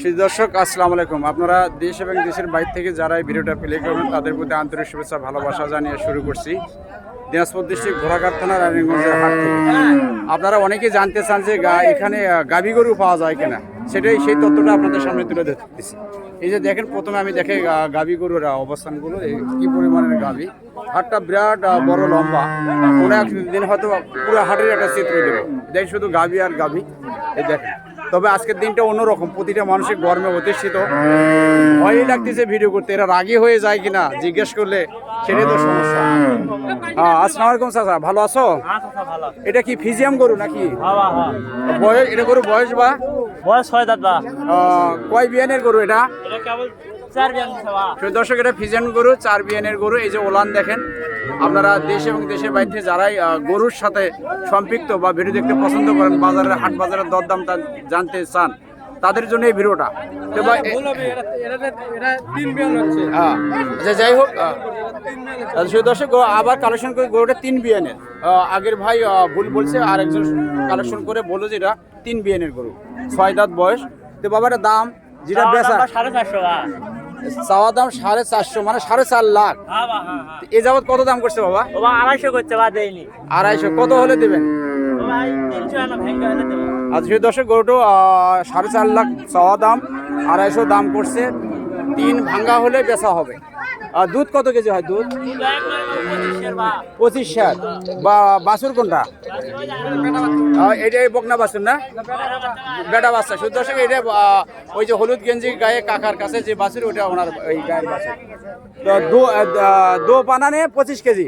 সুধী দর্শক, আসসালামু আলাইকুম। আপনারা দেশ এবং দেশের বাইরে থেকে যারা এই ভিডিওটা প্লে করবেন, তাদের প্রতি আন্তরিক শুভেচ্ছা, ভালোবাসা জানিয়ে শুরু করছি। দিনাজপুর ডিস্ট্রিক্ট ঘোড়াঘাট থানার রানীগঞ্জের হাট থেকে। আপনারা অনেকে জানতে চান যে এখানে গাভী গরু পাওয়া যায় কিনা। সেটাই, সেই তথ্যটা আপনাদের সামনে তুলে ধরতেছি। এই যে দেখেন, প্রথমে আমি দেখে গাভী গরুর অবস্থানগুলো কি পরিমাণের গাভী। হাটটা বিরাট বড়, লম্বা। কোনো একদিন হয়তো পুরো হাটের একটা চিত্র দেবো। দেখি শুধু গাভী আর গাভী। এই দেখেন। তবে আজকের দিনটা অন্যরকম। প্রতিটা মানুষের গরমে অধিষ্ঠিত। ভয়ই লাগতেছে ভিডিও করতে। এরা রাগি হয়ে যায় কিনা জিজ্ঞেস করলে সেটাই তো সমস্যা। হ্যাঁ আসসালামু আলাইকুম চাচা ভালো আছো? এটা কি ফিজিয়াম গরু নাকি? হ্যাঁ হ্যাঁ বয়স এটা গরু বয়স বা? বয়স হয় দাদা কয় বিয়ানের গরু এটা? দর্শক এটা ফিজিয়ান গরু চার বিয়ানের গরু। এই যে ওলান দেখেন আপনারা দেশ এবং দেশের বাইরে যারাই গরুর সাথে সম্পৃক্ত বা ভিডিও দেখতে পছন্দ করেন বাজারের হাট বাজারের দরদাম তা জানতে চান তাদের জন্য এই ভিডিওটা। তো হ্যাঁ আচ্ছা, যাই হোক আচ্ছা, দর্শক আবার কালেকশন করে গরুটা তিন বিয়ানের। আগের ভাই ভুল বলছে আর একজন কালেকশন করে বলল যে এটা তিন বিয়ানের গরু ছয় দাঁত বয়স। তো বাবাটা দাম যেটা বেচা সাড়ে চারশো বা চাওয়া দাম সাড়ে চারশো মানে সাড়ে চার লাখ। হ্যাঁ হ্যাঁ হ্যাঁ। এ যাবৎ কত দাম করছে বাবা? আড়াইশো করছে বা দেয়নি। আড়াইশো কত হলে দেবেন? আজ সেই দর্শক গরুটো সাড়ে চার লাখ চাওয়া দাম আড়াইশো দাম করছে তিন ভাঙ্গা হলে বেচা হবে। আর দুধ কত কেজি হয় দুধ? পঁচিশ ষাট। বা বাছুর কোনটা? এটাই এটা বকনা বাছুর না? বেটা বাচ্চা। শুধু দর্শক এটা ওই যে হলুদ গেঞ্জি গায়ে কাকার কাছে যে বাছুর ওটা ওনার এই গায়ের বাছুর। তো দু বানানে পঁচিশ কেজি?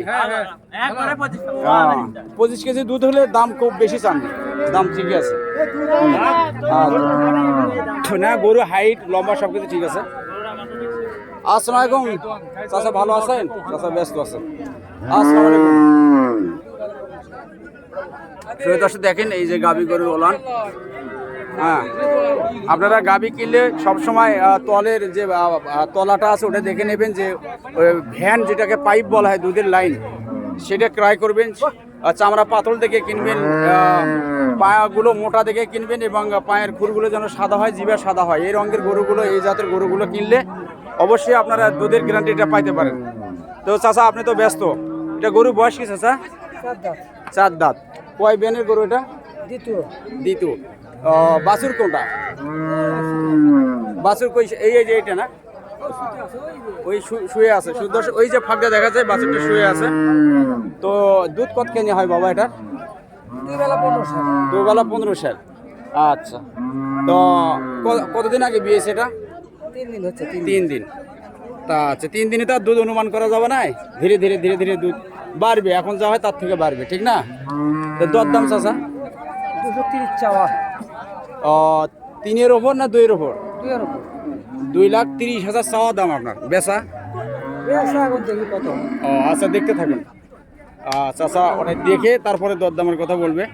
পঁচিশ হ্যাঁ, কেজি। দুধ হলে দাম খুব বেশি চান। দাম ঠিকই আছে। আর না গরু হাইট লম্বা সব কিছু ঠিক আছে। আসসালামু আলাইকুম। ভালো আছেন? চাচা ব্যস্ত আছেন। আসসালামু দেখেন এই যে গাবি গরুর ওলান। হ্যাঁ আপনারা গাবি কিনলে সবসময় তলের যে তলাটা আছে, ওটা দেখে নেবেন যে ভ্যান যেটাকে পাইপ বলা হয়, দুধের লাইন, সেটা ক্রয় করবেন। চামড়া পাতল দেখে কিনবেন পায়াগুলো মোটা দেখে কিনবেন এবং পায়ের খুরগুলো যেন সাদা হয়, জিভা সাদা হয়। এই রঙের গরুগুলো, এই জাতের গরুগুলো কিনলে অবশ্যই আপনারা দুধের গ্যারান্টিটা পাইতে পারেন। তো চাচা আপনি তো ব্যস্ত। এটা গরু বয়স কি চাচা? চার দাঁত। কয় বেনের গরু এটা? দ্বিতীয়। বাছুর কোনটা? বাছুর কই এই যে এটা না? ওই শুয়ে আছে। শুধু দর্শক, ওই যে ফাঁকটা দেখা যায় বাছুরটা শুয়ে আছে। তো দুধ কত কেনে হয় বাবা এটা দুবেলা পনেরো সাল। আচ্ছা। তো কতদিন আগে বিয়েছে সেটা তিন দিন তা আচ্ছা তিন দিনে তো আর দুধ অনুমান করা যাবে না? ধীরে ধীরে ধীরে ধীরে দুধ বাড়বে এখন যা হয় তার থেকে বাড়বে ঠিক না? তো দর দাম চাচা? দুশো তিরিশ চাওয়া ও, তিনের ওপর না দুইয়ের ওপর? দুইয়ের উপর দুই লাখ তিরিশ হাজার চাওয়া দাম আপনার বেচা? কত? ও আচ্ছা দেখতে থাকুন। আচ্ছা আচ্ছা ওটা দেখে তারপরে দরদামের কথা বলবে।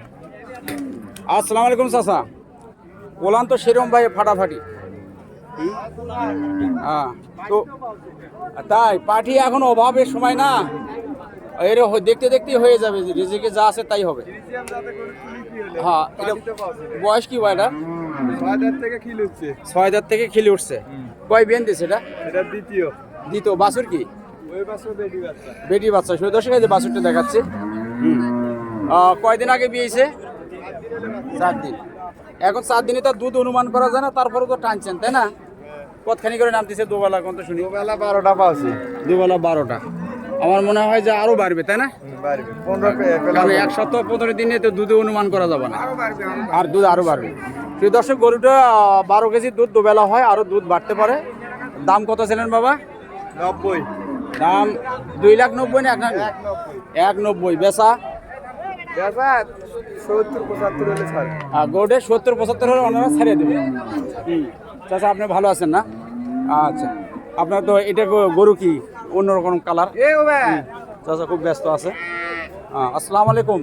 আসসালামু আলাইকুম চাচা। বলান তো সেরম ভাই ফাটাফাটি। হ্যাঁ তো, তাই পার্টি এখন অভাবের সময় না। এর দেখতে দেখতে হয়ে যাবে রিজিকে যা আছে তাই হবে। হ্যাঁ বয়স কি হচ্ছে ছয় হাজার থেকে খেলে উঠছে। কয় বিয়ান দিছে এটা? দ্বিতীয়। দ্বিতীয় বাছুর কি? বেটি বাচ্চা, শুধু দর্শক যে বাছুরটা দেখাচ্ছে। কয়দিন আগে বিয়েছে চার দিন। এখন চার দিনে তো দুধ অনুমান করা যায় না তারপরে তো টানছেন, তাই না? কতখানি করে নামতেছে? দুবেলা কোন তো শুনি। বেলা বারোটা পাচ্ছি দুবেলা বারোটা। আমার মনে হয় যে আরও বাড়বে তাই না। কারণ এক সপ্তাহ পনেরো দিনে তো দুধে অনুমান করা যাবে না। আরও দুধ আরও বাড়বে। সেই দর্শক গরুটা বারো কেজি দুধ দুবেলা হয় আরও দুধ বাড়তে পারে। দাম কত ছিলেন বাবা? নব্বই। দাম দুই লাখ নব্বই না এক লাখ? এক নব্বই। বেচা? বেচা সত্তর পঁচাত্তর হলে ওনারা ছাড়িয়ে দেবে। চাচা আপনি ভালো আছেন না? আচ্ছা। আপনার তো এটা গরু কি? অন্যরকম কালার? চাচা খুব ব্যস্ত আছে। আসসালামু আলাইকুম।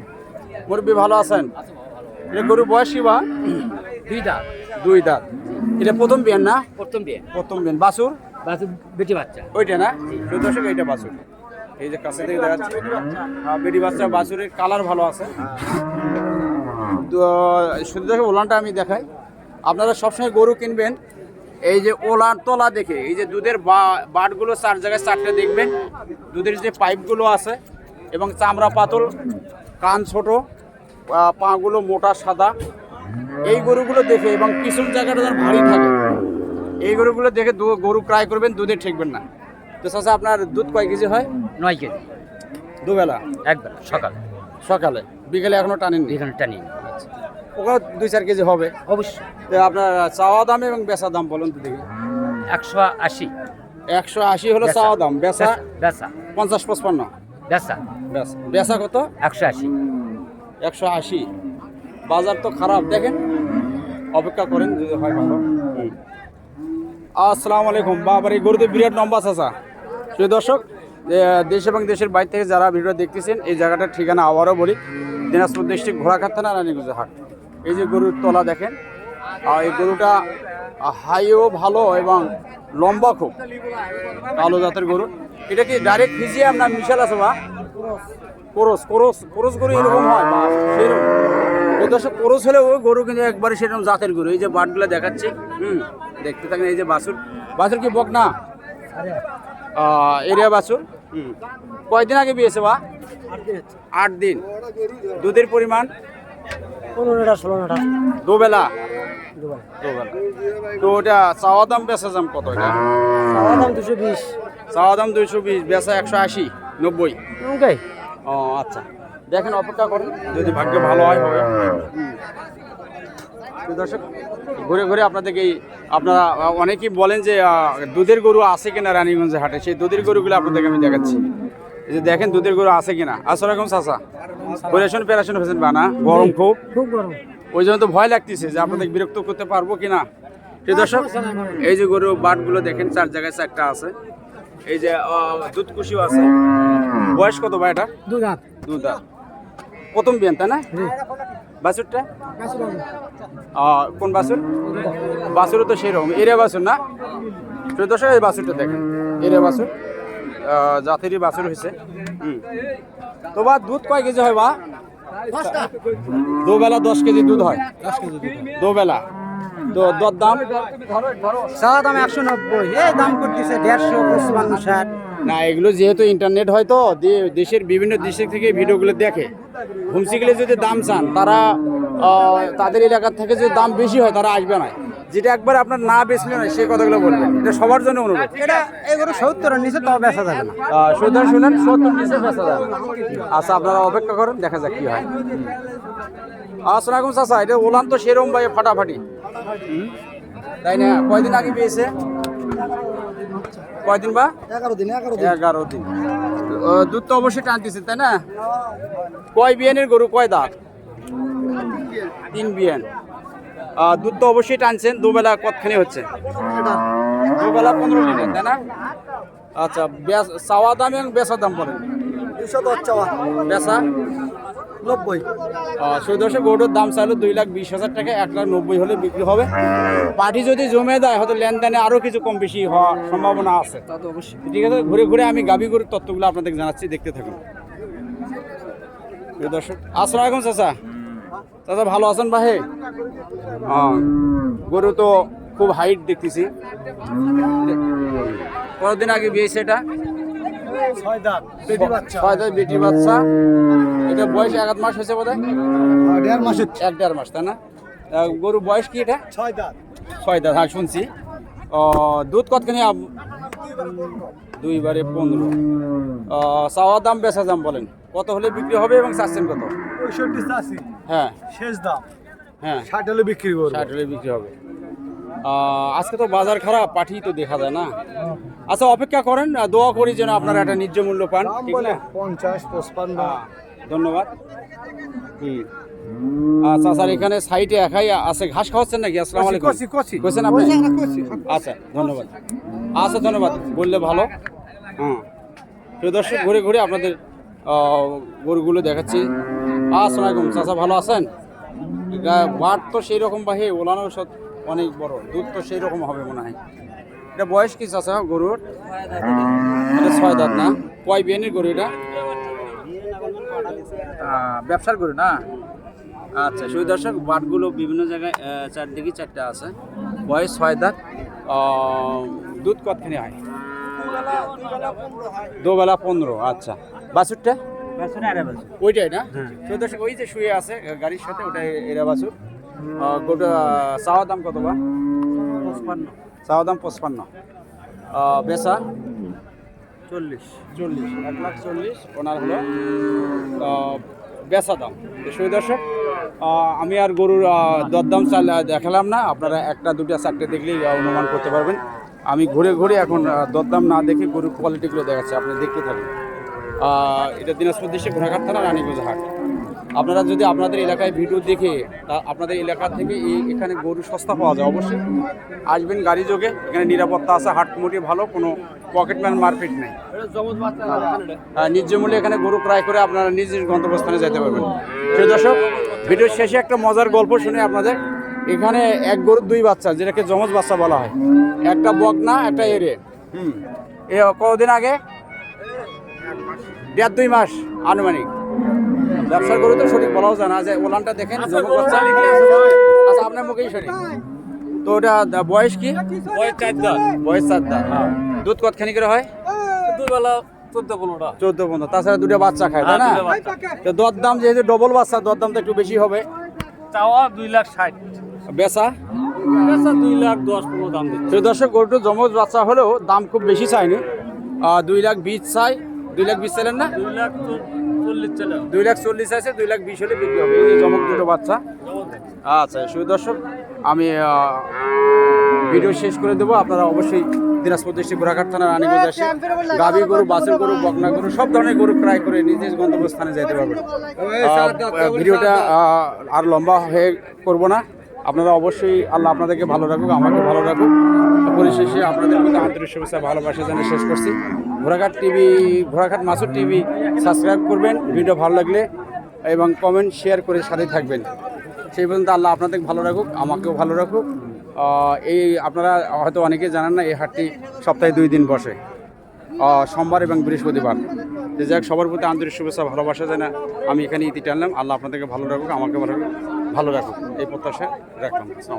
মুরব্বী ভালো আছেন? এটা গরু বয়স বা? দুই দাঁত। দুই দাঁত। এটা প্রথম বিয়ান না? প্রথম বিয়ে প্রথম বিয়ান। বাছুর? বাসু বেটি বাচ্চা। ওইটা না? দুই দশক এইটা বাছুর। এই যে কাছে থেকে দেখা যাচ্ছে বেটি বাচ্চা বাছুরের কালার ভালো আছে। তো শুধু দেখে ওলানটা আমি দেখাই। আপনারা সবসময় গরু কিনবেন। এই যে ওলার তলা দেখে এই যে দুধের বাটগুলো চার জায়গায় চারটে দেখবেন। দুধের যে পাইপগুলো আছে এবং চামড়া পাতল কান ছোট পা- পাগুলো মোটা সাদা। এই গরুগুলো দেখে এবং পিছন জায়গাটা যেন ভারী থাকে এই গরুগুলো দেখে গরু ক্রয় করবেন দুধে ঠেকবেন না। তো চাচা আপনার দুধ কয় কেজি হয়? নয় কেজি। দুবেলা? একবার সকাল। সকালে। বিকেলে এখনও টানেননি? এখানে টানি ওখানে দুই চার কেজি হবে। অবশ্যই। আপনার চাওয়া দাম এবং বেচা দাম বলুন তো দেখি। একশো আশি। একশো আশি হলো চাওয়া দাম। বেচা বেচা পঞ্চাশ পঁচপান্ন। বেচা। বেচা। বেচা কত? একশো আশি। একশো আশি। বাজার তো খারাপ দেখেন। অপেক্ষা করেন যদি হয় ভালো। আসসালামু আলাইকুম। বাবার এই গরুতে বিরাট লম্বা চাচা। সেই দর্শক দেশ এবং দেশের বাইরে থেকে যারা ভিডিও দেখতেছেন এই জায়গাটার ঠিকানা আবারও বলি। দিনাজপুর ডিস্ট্রিক্ট ঘোড়াঘাট থানা রানীগঞ্জ হাট। এই যে গরুর তলা দেখেন, আর এই গরুটা হাইও ভালো এবং লম্বা খুব। কালো জাতের গরু। এটা কি ডাইরেক্ট ফিজিয়াম না মিশাল আছে বা কোরস কোরস কোরস গরু এরকম হয় বা সেরকম। কোরস হলে ওই গরু কিন্তু একবারে সেরকম জাতের গরু। এই যে বাটগুলো দেখাচ্ছি, হুম, দেখতে থাকেন, এই যে বাছুর। বাছুর কি বক না এরিয়া বাছুর, হুম। কয়দিন আগে বিয়েছে বা আট দিন। দুধের পরিমাণ? পনেরোটা ষোলোটা। দুবেলা? দুবেলা। তো ওটা চাওয়া দাম বেচা দাম কত এটা? খাওয়া দাম দুশো বিশ। চাওয়া দাম দুইশো বিশ বেচা একশো আশি নব্বই। ওকে ও আচ্ছা। দেখেন অপেক্ষা করুন যদি ভাগ্য ভালো হয় হবে। দর্শক ঘুরে ঘুরে আপনাদেরকে এই- আপনারা অনেকেই বলেন যে দুধের গরু আছে কিনা রানীগঞ্জে হাটে? সেই দুধের গরুগুলো আপনাদেরকে আমি দেখাচ্ছি। এই যে দেখেন দুধের গরু আছে কিনা? আসসালাম চাচা। পরেশন পেরাশন হয়েছেন বা না? গরম খুব। খুব গরম। ওই জন্য তো ভয় লাগতেছে যে আপনাদের বিরক্ত করতে পারব কিনা? সেই দর্শক এই যে গরু বাটগুলো দেখেন চার জায়গায় চারটা আছে। এই যে দুধ কুশিও আছে। বয়স কত ভাই এটা? দু দাঁত দুধ প্রথম বিয়ান তাই না? বাছুরটা? কোন বাছুর? বাছুরও তো সেরকম এরিয়া বাছুর না? সেই দর্শক এই বাছুরটা দেখেন এরিয়া বাছুর। জাতেরই বাছুর হয়েছে তো বা দুধ কয় কেজি হয় বা? দুবেলা দশ কেজি দুধ হয়। দুবেলা। তো দর দাম? চাওয়া দাম একশো নব্বই। এই দাম করতেছে দেড়শো পঁচপান্ন ষাট। না এগুলো যেহেতু ইন্টারনেট হয় তো দেশের বিভিন্ন দেশের থেকে ভিডিওগুলো দেখে। ঘুমসি যদি দাম চান তারা তাদের এলাকার থেকে যদি দাম বেশি হয় তারা আসবে না। যেটা একবার আপনার না বেচলে না সে কথাগুলো বলবেন। এটা সবার জন্য অনুরোধ। এটা এগুলো সত্তরের নিচে তাও বেচা যাবে না। সুতরাং শুনেন সত্তর নিচে বেচা যাবে আচ্ছা আপনারা অপেক্ষা করেন দেখা যাক কি হয়। আসসালাম চাচা এটা ওলান তো সেরম ভাই ফাটাফাটি। তাই না? কয়দিন আগে পেয়েছে? কয়দিন বা? এগারো দিন এগারো এগারো দিন। দুধ তো অবশ্যই টানতেছে তাই না? কয় বিয়ানের গরু কয় দাঁত? তিন বিয়ান। দুধ তো অবশ্যই টানছেন দুবেলা কতখানি হচ্ছে? দুবেলা পনেরো লিটার তাই না? আচ্ছা চাওয়া দাম এবং বেচা দাম বলেন। দুশো দশ চাওয়া। বেচা? নব্বই। সেই দশে গরুর দাম চাইলো দুই লাখ বিশ হাজার টাকা এক লাখ নব্বই হলে বিক্রি হবে। পার্টি যদি জমে দেয় হয়তো লেনদেনে আরও কিছু কম বেশি হওয়ার সম্ভাবনা আছে। তা তো অবশ্যই। ঠিক আছে ঘুরে ঘুরে আমি গাবি গরুর তত্ত্বগুলো আপনাদের জানাচ্ছি দেখতে থাকুন। দর্শক আসসালামু আলাইকুম চাচা। চাচা ভালো আছেন ভাই? হ্যাঁ গরু তো খুব হাইট দেখতেছি। কতদিন আগে বিয়েছে এটা? ছয় দাঁত বেটি বাচ্চা। ছয় দাঁত বেটি বাচ্চা। এটা বয়স এক আধ মাস হয়েছে বোধ দেড় মাসের এক দেড় মাস তাই না? গরু বয়স কি এটা? ছয় দাঁত ছয় দাঁত হ্যাঁ শুনছি। ও, দুধ কতখানি দুইবারে পনেরো। চাওয়া দাম বেচা দাম বলেন। কত হলে বিক্রি হবে এবং চাচ্ছেন কত? পঁয়ষট্টি চাষি। হ্যাঁ। শেষ দাম। হ্যাঁ। ষাট হলে বিক্রি করব। ষাট হলে বিক্রি হবে। আজকে তো বাজার খারাপ পাঠি তো দেখা যায় না। আচ্ছা অপেক্ষা করেন দোয়া করি যেন আপনারা একটা ন্যায্য মূল্য পান ঠিক না? পঞ্চাশ পঁচপান্ন। ধন্যবাদ। হুম। আচ্ছা স্যার এখানে সাইডে একাই আছে। ঘাস খাওয়াচ্ছেন নাকি? আসসালামু আলাইকুম। কষি, কষি। কইছেন আপনি? আচ্ছা ধন্যবাদ। আচ্ছা ধন্যবাদ। বললে ভালো। হ্যাঁ প্রিয় দর্শক ঘুরে ঘুরে আপনাদের গরুগুলো দেখাচ্ছি। আসসালামু আলাইকুম। চাচা ভালো আছেন? বাট তো সেই রকম বাহে ওলানো সব অনেক বড়। দুধ তো সেই রকম হবে মনে হয়। এটা বয়স কি চাচা গরুর? ছয় দাঁত না? কয় বিয়ানের গরু এটা? ব্যবসার গরু না? আচ্ছা সুই দর্শক বাটগুলো বিভিন্ন জায়গায় চারদিকে চারটা আছে। বয়স ছয় দাঁত। দুধ কতখানি হয়? দুবেলা পনেরো। আচ্ছা বাছুরটা? ওইটাই না? তো দর্শক ওই যে শুয়ে আছে গাড়ির সাথে ওটাই এরা বাছুর। গোটা চাওয়া দাম কত বা? পঁচপান্ন। চাওয়া দাম পঁচপান্ন। বেচা? চল্লিশ। চল্লিশ এক লাখ চল্লিশ ওনার হলো বেচা দাম। সেই দর্শক আমি আর গরুর দরদাম চাল দেখালাম না আপনারা একটা দুটা চারটে দেখলেই অনুমান করতে পারবেন। আমি ঘুরে ঘুরে এখন দরদাম না দেখে গরুর কোয়ালিটিগুলো দেখাচ্ছি আপনি দেখতে থাকুন। আহ, এটা দিনাজপুর দেশে ঘোড়াঘাট থানা রানীগঞ্জ হাট। আপনারা যদি আপনাদের এলাকায় ভিডিও দেখে তা আপনাদের এলাকা থেকে এই এখানে গরু সস্তা পাওয়া যায় অবশ্যই। আসবেন গাড়ি যোগে এখানে নিরাপত্তা আছে হাট কমিটি ভালো কোনো পকেটম্যান মারপিট নেই। আহ, ন্যায্য মূল্যে এখানে গরু ক্রয় করে আপনারা নিজ নিজ গন্তব্যস্থানে যেতে পারবেন। সেই দর্শক ভিডিওর শেষে একটা মজার গল্প শুনে আপনাদের। এখানে এক গরুর দুই বাচ্চা যেটাকে যমজ বাচ্চা বলা হয়। একটা বকনা একটা এরে হুম এ কতদিন আগে? দেড় দুই মাস আনুমানিক। ব্যবসার গরু তো সঠিক বলাও জানা যে ওলানটা দেখেন যমজ আচ্ছা আপনার মুখেই শুনি। তো ওটা বয়স কি? বয়স চার বয়স চার দাঁত দুধ কতখানি করে হয়? দুবেলা চোদ্দ পনেরো। তাছাড়া দুটো বাচ্চা খায় তাই না? তো দর দাম যেহেতু ডবল বাচ্চা দর দাম তো একটু বেশি হবে। চাওয়া দুই লাখ ষাট। বেচা? পেঁচা দুই লাখ দশ পনেরো দাম দিচ্ছে। দর্শক গরুটো জমজ বাচ্চা হলেও দাম খুব বেশি চাইনি আহ, দুই লাখ বিশ চাই। দুই লাখ বিশ চাইলেন না? দুই লাখ চল্লিশ আছে দুই লাখ বিশ হলে বিক্রি হবে। এই যে জমক দুটো বাচ্চা। আচ্ছা শুধু দর্শক আমি ভিডিও শেষ করে দেবো। আপনারা অবশ্যই দিনাজপুর ডিস্ট্রিক্ট গোরাঘাট থানার রানীগঞ্জ আসে। গাভী গরু বাছুর গরু বকনা গরু সব ধরনের গরু ক্রয় করে নিজের গন্তব্যস্থানে যেতে পারবেন। ভিডিওটা আর লম্বা হয়ে করব না। আপনারা অবশ্যই আল্লাহ আপনাদেরকে ভালো রাখুক আমাকে ভালো রাখুক। পরিশেষে আপনাদের মধ্যে আন্তরিক শুভেচ্ছা ভালোবাসা জানিয়ে শেষ করছি। ঘোড়াঘাট টিভি ঘোড়াঘাট মাসুর টিভি সাবস্ক্রাইব করবেন, ভিডিও ভালো লাগলে এবং কমেন্ট শেয়ার করে সাথে থাকবেন। সেই পর্যন্ত আল্লাহ আপনাদের ভালো রাখুক, আমাকেও ভালো রাখুক। এই আপনারা হয়তো অনেকে জানেন না, এই হাটটি সপ্তাহে দুই দিন বসে। সোমবার এবং বৃহস্পতিবার। যে যাক, সবার প্রতি আন্তরিক শুভেচ্ছা, ভালোবাসা জানা, আমি এখানে ইতি টানলাম। আল্লাহ আপনাদেরকে ভালো রাখুক, আমাকে ভালো ভালো রাখুক। এই প্রত্যাশা রাখলাম।